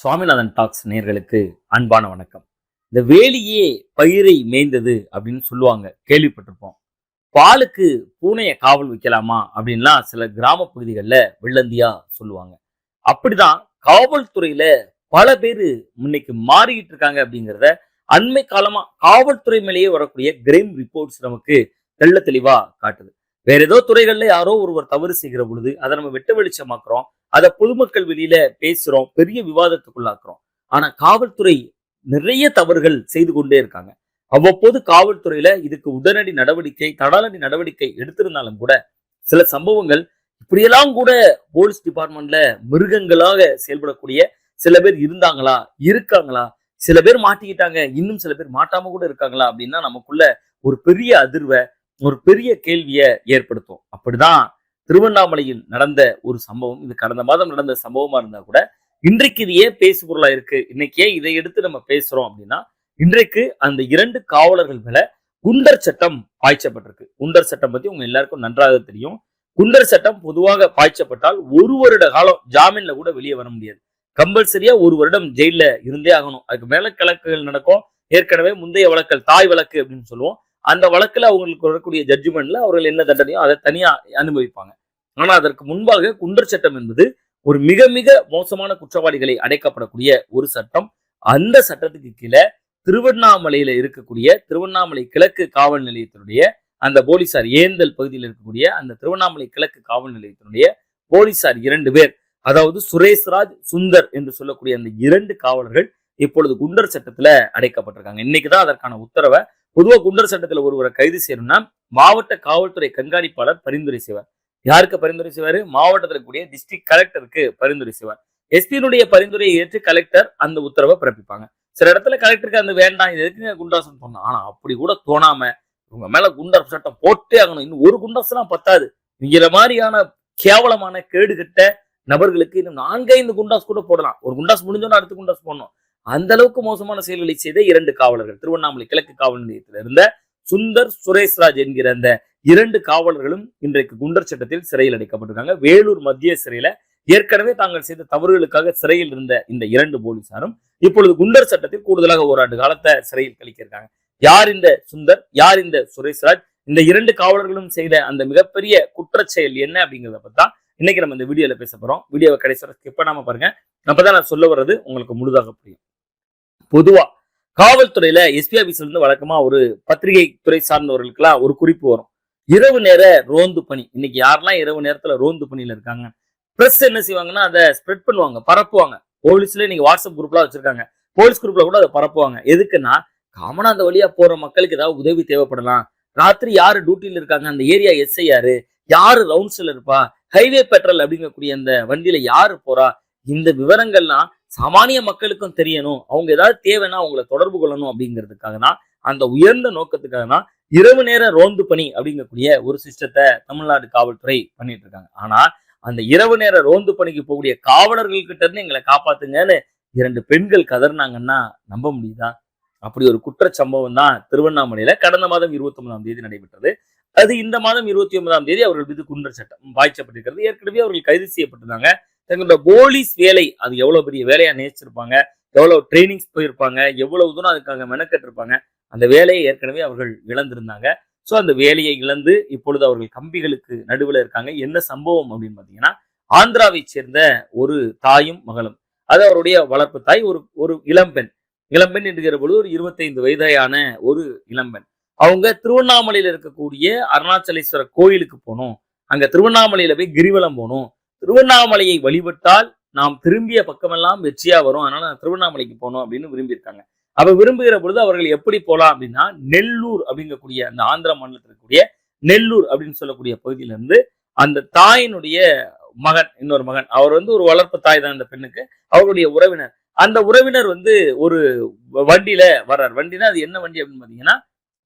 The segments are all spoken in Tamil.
சுவாமிநாதன் டாக்ஸ் நேர்களுக்கு அன்பான வணக்கம். இந்த வேலியே பயிரை மேய்ந்தது அப்படின்னு சொல்லுவாங்க கேள்விப்பட்டிருப்போம். பாலுக்கு பூனையை காவல் வைக்கலாமா அப்படின்லாம் சில கிராம பகுதிகளில் வெள்ளந்தியா சொல்லுவாங்க. அப்படிதான் காவல்துறையில பல பேர் இன்னைக்கு மாறிக்கிட்டு இருக்காங்க அப்படிங்கிறத அண்மை காலமா காவல்துறை மேலேயே வரக்கூடிய கிரைம் ரிப்போர்ட்ஸ் நமக்கு தெள்ள தெளிவா காட்டுது. வேற ஏதோ துறைகள்ல யாரோ ஒருவர் தவறு செய்கிற பொழுது அதை நம்ம வெட்ட வெளிச்சமாக்குறோம். அதை பொதுமக்கள் வெளியில பேசுறோம் பெரிய விவாதத்துக்குள்ளாக்குறோம். ஆனா காவல்துறை நிறைய தவறுகள் செய்து கொண்டே இருக்காங்க. அவ்வப்போது காவல்துறையில இதுக்கு உடனடி நடவடிக்கை தடாலடி நடவடிக்கை எடுத்திருந்தாலும் கூட சில சம்பவங்கள் இப்படியெல்லாம் கூட போலீஸ் டிபார்ட்மெண்ட்ல மிருகங்களாக செயல்படக்கூடிய சில பேர் இருந்தாங்களா இருக்காங்களா? சில பேர் மாட்டிக்கிட்டாங்க இன்னும் சில பேர் மாட்டாம கூட இருக்காங்களா? அப்படின்னா நமக்குள்ள ஒரு பெரிய அதிர்வை ஒரு பெரிய கேள்வியை ஏற்படுத்தும். அப்படிதான் திருவண்ணாமலையில் நடந்த ஒரு சம்பவம். இது கடந்த மாதம் நடந்த சம்பவமா இருந்தா கூட இன்றைக்கு இது ஏன் பேசு பொருளா இருக்கு? இன்னைக்கு ஏன் இதை எடுத்து நம்ம பேசுறோம் அப்படின்னா இன்றைக்கு அந்த இரண்டு காவலர்கள் மேல குண்டர் சட்டம் பாய்ச்சப்பட்டிருக்கு. குண்டர் சட்டம் பத்தி உங்க எல்லாருக்கும் நன்றாக தெரியும். குண்டர் சட்டம் பொதுவாக பாய்ச்சப்பட்டால் ஒரு வருட காலம் ஜாமீன்ல கூட வெளியே வர முடியாது. கம்பல்சரியா ஒரு வருடம் ஜெயில இருந்தே ஆகணும். அதுக்கு மேல கலக்குகள் நடக்கும். ஏற்கனவே முந்தைய வழக்கல் தாய் வழக்கு அப்படின்னு சொல்லுவோம். அந்த வழக்கில் அவங்களுக்கு வரக்கூடிய ஜட்ஜ்மெண்ட்ல அவர்கள் என்ன தண்டனையோ அதை தனியா அனுபவிப்பாங்க. ஆனா அதற்கு முன்பாக குண்டர் சட்டம் என்பது ஒரு மிக மிக மோசமான குற்றவாளிகளை அடைக்கப்படக்கூடிய ஒரு சட்டம். அந்த சட்டத்துக்கு கீழே திருவண்ணாமலையில இருக்கக்கூடிய திருவண்ணாமலை கிழக்கு காவல் நிலையத்தினுடைய அந்த போலீசார் ஏந்தல் பகுதியில் இருக்கக்கூடிய அந்த திருவண்ணாமலை கிழக்கு காவல் நிலையத்தினுடைய போலீசார் இரண்டு பேர் அதாவது சுரேஷ்ராஜ் சுந்தர் என்று சொல்லக்கூடிய அந்த இரண்டு காவலர்கள் இப்பொழுது குண்டர் சட்டத்துல அடைக்கப்பட்டிருக்காங்க. இன்னைக்குதான் அதற்கான உத்தரவை பொதுவாக குண்டர் சட்டத்துல ஒருவரை கைது செய்யணும்னா மாவட்ட காவல்துறை கண்காணிப்பாளர் பரிந்துரை செய்வார். யாருக்கு பரிந்துரை செய்வார்? மாவட்டத்தில் கூடிய டிஸ்ட்ரிக்ட் கலெக்டருக்கு பரிந்துரை செய்வார். எஸ்பியினுடைய பரிந்துரையை ஏற்று கலெக்டர் அந்த உத்தரவை பிறப்பிப்பாங்க. சில இடத்துல கலெக்டருக்கு அந்த வேண்டாம் இது எதுக்கு குண்டாசன் சொன்னா ஆனா அப்படி கூட தோணாம உங்க மேல குண்டர் சட்டம் போட்டே ஆகணும். இன்னும் ஒரு குண்டாசெல்லாம் பத்தாது. இங்கிற மாதிரியான கேவலமான கேடுகட்ட நபர்களுக்கு இன்னும் நான்கைந்து குண்டாஸ் கூட போடலாம். ஒரு குண்டாஸ் முடிஞ்சோன்னா அடுத்த குண்டாஸ் போடணும். அந்த அளவுக்கு மோசமான செயல்களை செய்த இரண்டு காவலர்கள். திருவண்ணாமலை கிழக்கு காவல் நிலையத்தில் இருந்த சுந்தர் சுரேஷ்ராஜ் என்கிற அந்த இரண்டு காவலர்களும் இன்றைக்கு குண்டர் சட்டத்தில் சிறையில் அடைக்கப்பட்டிருக்காங்க. வேலூர் மத்திய சிறையில ஏற்கனவே தாங்கள் செய்த தவறுகளுக்காக சிறையில் இருந்த இந்த இரண்டு போலீசாரும் இப்பொழுது குண்டர் சட்டத்தில் கூடுதலாக ஓராண்டு காலத்தை சிறையில் கழிக்கிறாங்க யார் இந்த சுந்தர்? யார் இந்த சுரேஷ்ராஜ்? இந்த இரண்டு காவலர்களும் செய்த அந்த மிகப்பெரிய குற்றச்செயல் என்ன அப்படிங்கிறத பார்த்தா தான் இன்னைக்கு நம்ம இந்த வீடியோல பேச போறோம். வீடியோவை கடைசி ஸ்கிப் பண்ணாம பாருங்க. அப்பதான் நான் சொல்ல வர்றது உங்களுக்கு முழுதாக புரியும். பொதுவா காவல்துறையில எஸ்பி ஆபீஸ்ல இருந்து வழக்கமா ஒரு பத்திரிகை துறை சார்ந்தவர்களுக்கெல்லாம் ஒரு குறிப்பு வரும். இரவு நேர ரோந்து பணி. இன்னைக்கு யாரெல்லாம் இரவு நேரத்துல ரோந்து பணியில இருக்காங்க? ப்ரெஸ் என்ன செய்வாங்கன்னா அதை ஸ்ப்ரெட் பண்ணுவாங்க பரப்புவாங்க. போலீஸ்ல இன்னைக்கு வாட்ஸ்அப் குரூப்லாம் வச்சிருக்காங்க. போலீஸ் குரூப்ல கூட அதை பரப்புவாங்க. எதுக்குன்னா காமனா அந்த வழியா போற மக்களுக்கு ஏதாவது உதவி தேவைப்படலாம். ராத்திரி யாரு டியூட்டில இருக்காங்க? அந்த ஏரியா எஸ்ஐ யாரு? யாரு ரவுண்ட்ஸ்ல இருப்பா? ஹைவே பெட்ரோல் அப்படிங்கக்கூடிய அந்த வண்டியில யாரு போறா? இந்த விவரங்கள்லாம் சாமானிய மக்களுக்கும் தெரியணும். அவங்க ஏதாவது தேவைன்னா அவங்கள தொடர்பு கொள்ளணும் அப்படிங்கிறதுக்காக தான் அந்த உயர்ந்த நோக்கத்துக்காக தான் இரவு நேர ரோந்து பணி அப்படிங்கக்கூடிய ஒரு சிஸ்டத்தை தமிழ்நாடு காவல்துறை பண்ணிட்டு இருக்காங்க. ஆனா அந்த இரவு நேர ரோந்து பணிக்கு போகக்கூடிய காவலர்கள் கிட்ட இருந்து எங்களை காப்பாத்துங்கன்னு இரண்டு பெண்கள் கதறினாங்கன்னா நம்ப முடியுதா? அப்படி ஒரு குற்றச்சம்பவம் தான் திருவண்ணாமலையில கடந்த மாதம் இருபத்தி ஒன்பதாம் தேதி நடைபெற்றது. அது இந்த மாதம் இருபத்தி ஒன்பதாம் தேதி அவர்கள் மீது குண்டர் சட்டம் பாய்ச்சப்பட்டிருக்கிறது. ஏற்கனவே அவர்கள் கைது செய்யப்பட்டிருந்தாங்க. தங்களோட போலீஸ் வேலை அது எவ்வளவு பெரிய வேலையா நேசிச்சிருப்பாங்க எவ்வளவு ட்ரைனிங்ஸ் போயிருப்பாங்க எவ்வளவு தூரம் அதுக்காக மெனக்கெட்டிருப்பாங்க அந்த வேலையை ஏற்கனவே அவர்கள் இழந்திருந்தாங்க. ஸோ அந்த வேலையை இழந்து இப்பொழுது அவர்கள் கம்பிகளுக்கு நடுவில் இருக்காங்க. என்ன சம்பவம் அப்படின்னு பார்த்தீங்கன்னா ஆந்திராவை சேர்ந்த ஒரு தாயும் மகளும். அது அவருடைய வளர்ப்பு தாய் ஒரு ஒரு இளம்பெண் இளம்பெண் என்கிற பொழுது ஒரு இருபத்தைந்து வயதான ஒரு இளம்பெண் அவங்க திருவண்ணாமலையில் இருக்கக்கூடிய அருணாச்சலேஸ்வரர் கோயிலுக்கு போகணும் அங்க திருவண்ணாமலையில போய் கிரிவலம் போகணும் திருவண்ணாமலையை வழிபட்டால் நாம் திரும்பிய பக்கமெல்லாம் வெற்றியா வரும். அதனால நான் திருவண்ணாமலைக்கு போகணும் அப்படின்னு விரும்பியிருக்காங்க. அப்ப விரும்புகிற பொழுது அவர்கள் எப்படி போகலாம் அப்படின்னா நெல்லூர் அப்படிங்கக்கூடிய அந்த ஆந்திர மாநிலத்தில் இருக்கக்கூடிய நெல்லூர் அப்படின்னு சொல்லக்கூடிய பகுதியில இருந்து அந்த தாயினுடைய மகன் இன்னொரு மகன் அவர் வந்து ஒரு வளர்ப்பு தாய் தான் அந்த பெண்ணுக்கு அவருடைய உறவினர். அந்த உறவினர் வந்து ஒரு வண்டியில வர்றார். வண்டினா அது என்ன வண்டி அப்படின்னு பாத்தீங்கன்னா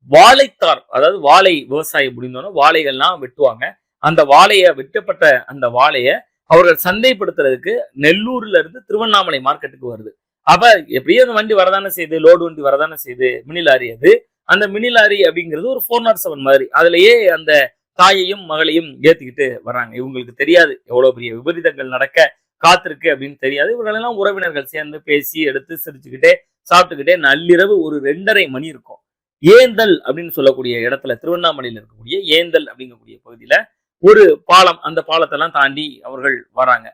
வாழைத்தார். அதாவது வாழை விவசாயம் முடிந்தோன்னா வாழைகள்லாம் வெட்டுவாங்க. அந்த வாழைய வெட்டப்பட்ட அந்த வாழைய அவர்கள் சந்தைப்படுத்துறதுக்கு நெல்லூர்ல இருந்து திருவண்ணாமலை மார்க்கெட்டுக்கு வருது. அப்ப எப்படியும் அந்த வண்டி வரதானே செய்யுது லோடு வண்டி வரதானே செய்யுது மினி லாரி அது. அந்த மினி லாரி அப்படிங்கிறது ஒரு ஃபோர் நாட் செவன் மாதிரி. அதுலயே அந்த தாயையும் மகளையும் ஏத்திக்கிட்டு வர்றாங்க. இவங்களுக்கு தெரியாது எவ்வளவு பெரிய விபரீதங்கள் நடக்க காத்திருக்கு அப்படின்னு தெரியாது. இவர்களெல்லாம் உறவினர்கள் சேர்ந்து பேசி எடுத்து சிரிச்சுக்கிட்டே சாப்பிட்டுக்கிட்டே நள்ளிரவு ஒரு ரெண்டரை மணி இருக்கும். ஏந்தல் அப்படின்னு சொல்லக்கூடிய இடத்துல திருவண்ணாமலையில் இருக்கக்கூடிய ஏந்தல் அப்படிங்கக்கூடிய பகுதியில ஒரு பாலம் அந்த பாலத்தெல்லாம் தாண்டி அவர்கள் வராங்க.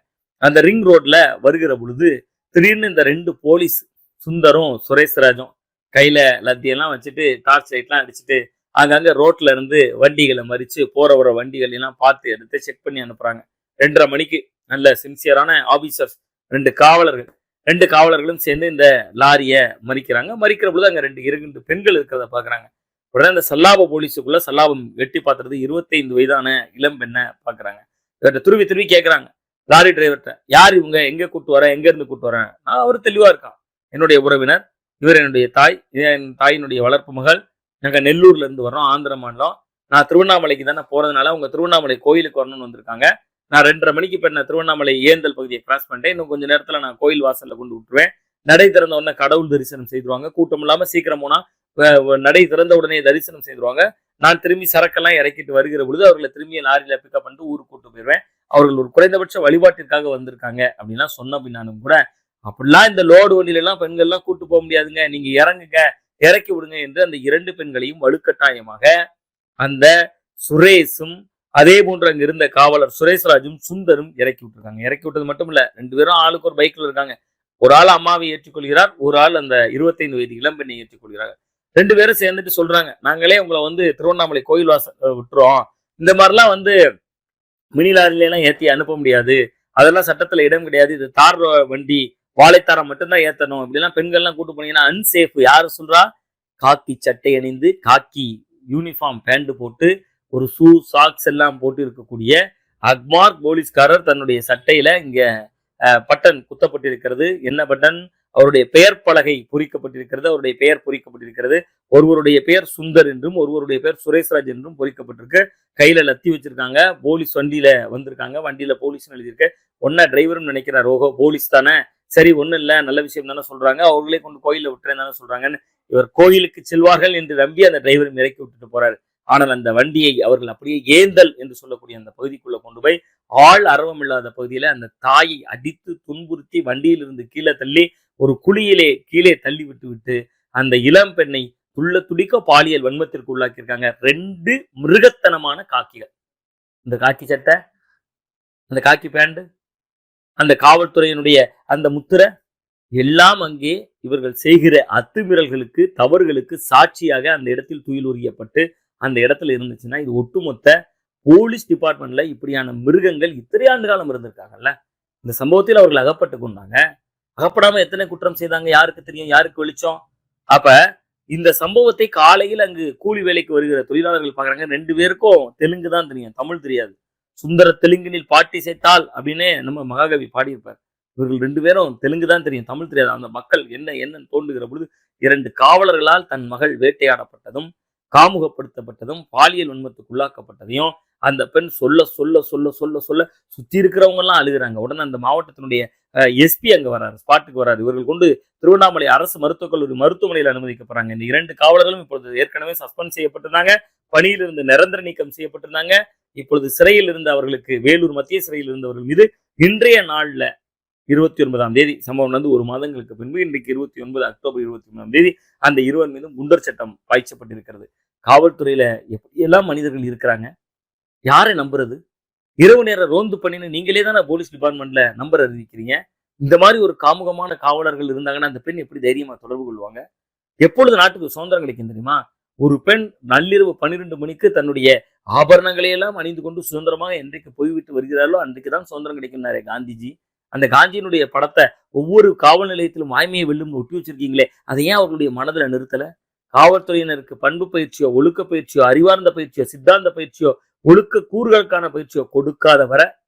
அந்த ரிங் ரோட்ல வருகிற பொழுது திடீர்னு இந்த ரெண்டு போலீஸ் சுந்தரும் சுரேஷ்ராஜும் கையில லத்தியெல்லாம் வச்சுட்டு டார்ச் லைட்லாம் அடிச்சுட்டு அங்கங்க ரோட்ல இருந்து வண்டிகளை மறித்து போற வர வண்டிகள் எல்லாம் பார்த்து எடுத்து செக் பண்ணி அனுப்புறாங்க. ரெண்டரை மணிக்கு நல்ல சின்சியரான ஆபீசர்ஸ் ரெண்டு காவலர்கள். ரெண்டு காவலர்களும் சேர்ந்து இந்த லாரியை மறிக்கிறாங்க. மறிக்கிற பொழுது அங்கே ரெண்டு இரண்டு பெண்கள் இருக்கிறத பார்க்குறாங்க. உடனே அந்த சல்லாப போலீஸுக்குள்ள சல்லாபம் வெட்டி பார்த்துறது இருபத்தைந்து வயதான இளம் பெண்ணை பார்க்குறாங்க. இவர்கிட்ட துருவி துருவி கேட்கறாங்க லாரி டிரைவர்கிட்ட யார் இவங்க? எங்கே கூப்பிட்டு வரேன் எங்கேருந்து கூப்பிட்டு வரேன் நான் அவர் தெளிவாக இருக்கான். என்னுடைய உறவினர் இவர் என்னுடைய தாய் என் தாயினுடைய வளர்ப்பு மகள். நாங்கள் நெல்லூர்லேருந்து வர்றோம் ஆந்திர மாநிலம். நான் திருவண்ணாமலைக்கு தானே போறதுனால அவங்க திருவண்ணாமலை கோயிலுக்கு வரணும்னு வந்திருக்காங்க. நான் ரெண்டரை மணிக்கு இப்போ நான் திருவண்ணாமலை ஏந்தல் பகுதியை கிராஸ் பண்ணிட்டேன். இன்னும் கொஞ்சம் நேரத்தில் நான் கோயில் வாசலில் கொண்டு விட்டுருவேன். நடை திறந்த உடனே கடவுள் தரிசனம் செய்துருவாங்க. கூட்டம் இல்லாமல் சீக்கிரம் போனால் நடை திறந்த உடனே தரிசனம் செய்துருவாங்க. நான் திரும்பி சரக்கெல்லாம் இறக்கிட்டு வருகிற பொழுது அவர்களை திரும்பி லாரியில் பிக்கப் பண்ணிட்டு ஊருக்கு கூட்டு போயிடுவேன் அவர்கள் ஒரு குறைந்தபட்ச வழிபாட்டிற்காக வந்திருக்காங்க அப்படின்லாம் சொன்ன பின்னாலும் கூட அப்படிலாம் இந்த லோடு வண்டியில பெண்கள்லாம் கூட்டு போக முடியாதுங்க. நீங்க இறங்குங்க. இறக்கி விடுங்க என்று அந்த இரண்டு பெண்களையும் வலுக்கட்டாயமாக அந்த சுரேஷும் அதே போன்று அங்க இருந்த காவலர் சுரேஷ்ராஜும் சுந்தரும் இறக்கி விட்டுருக்காங்க. இறக்கி விட்டது மட்டும் இல்ல ரெண்டு பேரும் ஆளுக்கு ஒரு பைக்ல இருக்காங்க. ஒரு ஆள் அம்மாவை ஏற்றுக்கொள்கிறார் ஒரு ஆள் அந்த இருபத்தைந்து வயது இளம்பெண்ணை ஏற்றுக்கொள்கிறார். ரெண்டு பேரும் சேர்ந்துட்டு சொல்றாங்க. நாங்களே உங்களை வந்து திருவண்ணாமலை கோயில் வாச விட்டுறோம். இந்த மாதிரிலாம் வந்து மினி லாரிலாம் ஏற்றி அனுப்ப முடியாது. அதெல்லாம் சட்டத்துல இடம் கிடையாது. இது தார் வண்டி வாழைத்தாரம் மட்டும்தான் ஏத்தணும். இப்படிலாம் பெண்கள்லாம் கூட்டு போனீங்கன்னா அன்சேஃப் யாரு சொல்றா? காக்கி சட்டை அணிந்து காக்கி யூனிஃபார்ம் பேண்ட் போட்டு ஒரு ஷூ சாக்ஸ் எல்லாம் போட்டு இருக்கக்கூடிய அக்மார்க் போலீஸ்காரர் தன்னுடைய சட்டையில இங்க பட்டன் குத்தப்பட்டிருக்கிறது. என்ன பட்டன்? அவருடைய பெயர் பலகை பொறிக்கப்பட்டிருக்கிறது அவருடைய பெயர் பொறிக்கப்பட்டிருக்கிறது. ஒருவருடைய பெயர் சுந்தர் என்றும் ஒருவருடைய பெயர் சுரேஷ்ராஜ் என்றும் பொறிக்கப்பட்டிருக்கு. கையில லத்தி வச்சிருக்காங்க போலீஸ் வண்டியில வந்திருக்காங்க வண்டியில போலீஸ் எழுதியிருக்கு. ஒன்னா டிரைவரும் நினைக்கிறார் ஓஹோ போலீஸ் தானே. சரி ஒண்ணும் இல்ல நல்ல விஷயம் தானே சொல்றாங்க. அவர்களே கொண்டு கோயிலில் விட்டுறேன் தானே சொல்றாங்கன்னு இவர் கோயிலுக்கு செல்வார்கள் என்று நம்பி அந்த டிரைவரும் இறக்கி விட்டுட்டு போறாரு. ஆனால் அந்த வண்டியை அவர்கள் அப்படியே ஏந்தல் என்று சொல்லக்கூடிய அந்த பகுதிக்குள்ள கொண்டு போய் ஆள் அரவம் இல்லாத பகுதியில அந்த தாயை அடித்து துன்புறுத்தி வண்டியிலிருந்து கீழே தள்ளி ஒரு குழியிலே கீழே தள்ளி விட்டு விட்டு அந்த இளம் பெண்ணை துள்ள துடிக்க பாலியல் வன்மத்திற்கு உள்ளாக்கியிருக்காங்க. ரெண்டு மிருகத்தனமான காக்கிகள். இந்த காக்கி சட்டை அந்த காக்கி பேண்டு அந்த காவல்துறையினுடைய அந்த முத்திரை எல்லாம் அங்கே இவர்கள் செய்கிற அத்துமீறல்களுக்கு தவறுகளுக்கு சாட்சியாக அந்த இடத்தில் துயில் உரியப்பட்டு அந்த இடத்துல இருந்துச்சுன்னா இது ஒட்டுமொத்த போலீஸ் டிபார்ட்மெண்ட்ல இப்படியான மிருகங்கள் இத்தனை ஆண்டு காலம் இருந்திருக்காங்கல்ல? இந்த சம்பவத்தில் அவர்கள் அகப்பட்டு கொண்டாங்க. அகப்படாம எத்தனை குற்றம் செய்தாங்க? யாருக்கு தெரியும்? யாருக்கு வெளிச்சம்? அப்ப இந்த சம்பவத்தை காலையில் அங்கு கூலி வேலைக்கு வருகிற தொழிலாளர்கள் பாக்குறாங்க. ரெண்டு பேருக்கும் தெலுங்கு தான் தெரியும். தமிழ் தெரியாது. சுந்தர தெலுங்கினில் பாட்டி சேர்த்தால் அப்படின்னு நம்ம மகாகவி பாடியிருப்பார். இவர்கள் ரெண்டு பேரும் தெலுங்கு தான் தெரியும். தமிழ் தெரியாது. அந்த மக்கள் என்ன என்னன்னு தோன்றுகிற பொழுது இரண்டு காவலர்களால் தன் மகள் வேட்டையாடப்பட்டதும் காமுகப்படுத்தப்பட்டதும் பாலியல் உண்மத்துக்குள்ளாக்கப்பட்டதையும் அந்த பெண் சொல்ல சொல்ல சொல்ல சொல்ல சொல்ல சுத்தி இருக்கிறவங்க எல்லாம் அழுகிறாங்க. உடனே அந்த மாவட்டத்தினுடைய எஸ்பி அங்க வராரு ஸ்பாட்டுக்கு வராரு இவர்கள் கொண்டு திருவண்ணாமலை அரசு மருத்துவக் கல்லூரி மருத்துவமனையில் அனுமதிக்கப்படுறாங்க இந்த இரண்டு காவலர்களும் இப்பொழுது ஏற்கனவே சஸ்பெண்ட் செய்யப்பட்டிருந்தாங்க. பணியிலிருந்து நிரந்தர நீக்கம் செய்யப்பட்டிருந்தாங்க. இப்பொழுது சிறையில் இருந்த அவர்களுக்கு வேலூர் மத்திய சிறையில் இருந்தவர்கள் மீது இன்றைய நாள்ல இருபத்தி ஒன்பதாம் தேதி சம்பவம் வந்து ஒரு மாதங்களுக்கு பின்பு இன்றைக்கு இருபத்தி ஒன்பது அக்டோபர் இருபத்தி ஒன்பதாம் தேதி அந்த இருவர் மீதும் குண்டர் சட்டம் பாய்ச்சப்பட்டிருக்கிறது. காவல்துறையில எப்படியெல்லாம் மனிதர்கள் இருக்கிறாங்க? யாரை நம்புறது? இரவு நேர ரோந்து பண்ணின்னு நீங்களே தானே போலீஸ் டிபார்ட்மெண்ட்ல நம்பர் அறிவிக்கிறீங்க? இந்த மாதிரி ஒரு காமுகமான காவலர்கள் இருந்தாங்கன்னா அந்த பெண் எப்படி தைரியமா தொடர்பு கொள்வாங்க? எப்பொழுது நாட்டுக்கு சுதந்திரம் கிடைக்கும் தெரியுமா? ஒரு பெண் நள்ளிரவு பன்னிரெண்டு மணிக்கு தன்னுடைய ஆபரணங்களை எல்லாம் அணிந்து கொண்டு சுதந்திரமாக என்றைக்கு போய்விட்டு வருகிறார்களோ அன்றைக்கு தான் சுதந்திரம் கிடைக்கும்னாரு காந்திஜி. அந்த காந்தியினுடைய படத்தை ஒவ்வொரு காவல் நிலையத்திலும் வாய்மையை வெல்லும்னு ஒட்டி வச்சிருக்கீங்களே அதை ஏன் அவர்களுடைய மனதில் நிறுத்தல? காவல்துறையினருக்கு பண்பு பயிற்சியோ ஒழுக்க பயிற்சியோ அறிவார்ந்த பயிற்சியோ சித்தாந்த பயிற்சியோ ஒழுக்க கூறுகளுக்கான பயிற்சியை கொடுக்காத வர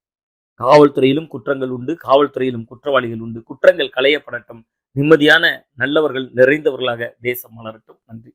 காவல்துறையிலும் குற்றங்கள் உண்டு காவல்துறையிலும் குற்றவாளிகள் உண்டு. குற்றங்கள் களையப்படட்டும். நிம்மதியான நல்லவர்கள் நிறைந்தவர்களாக தேசம் மலரட்டும். நன்றி.